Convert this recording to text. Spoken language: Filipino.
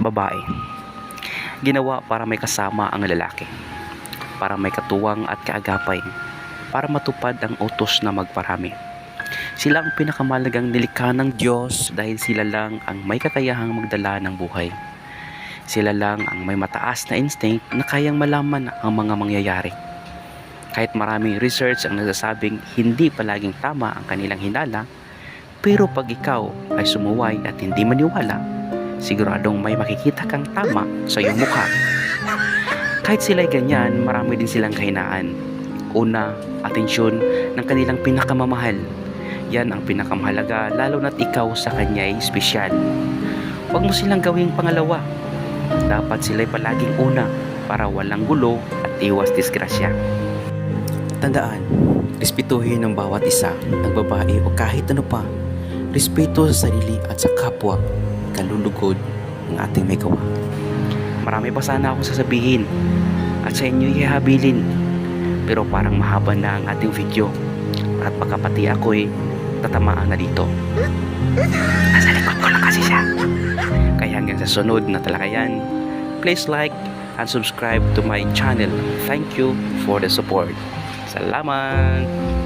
babae. Ginawa para may kasama ang lalaki, para may katuwang at kaagapay, para matupad ang utos na magparami. Sila ang pinakamalagang nilikha ng Diyos dahil sila lang ang may kakayahang magdala ng buhay. Sila lang ang may mataas na instinct na kayang malaman ang mga mangyayari. Kahit maraming research ang nagsasabing hindi palaging tama ang kanilang hinala, pero pag ikaw ay sumuway at hindi maniwala, siguradong may makikita kang tama sa iyong mukha. Kahit sila'y ganyan, marami din silang kahinaan. Una, atensyon ng kanilang pinakamamahal. Yan ang pinakamahalaga lalo na't ikaw sa kanya ay espesyal. Huwag mo silang gawing pangalawa. Dapat sila'y palaging una para walang gulo at iwas disgrasya. Tandaan, respetuhin ang bawat isa, ng babae o kahit ano pa. Respeto sa sarili at sa kapwa, kalulugod ng ating may gawa. Marami pa sana akong sasabihin at sa inyo ihabilin. Pero parang mahaba na ang ating video at baka pati ako'y tatamaan na dito. Nasa likod ko lang kasi siya. Kaya hanggang sa sunod na talakayan, please like and subscribe to my channel. Thank you for the support. Salamat!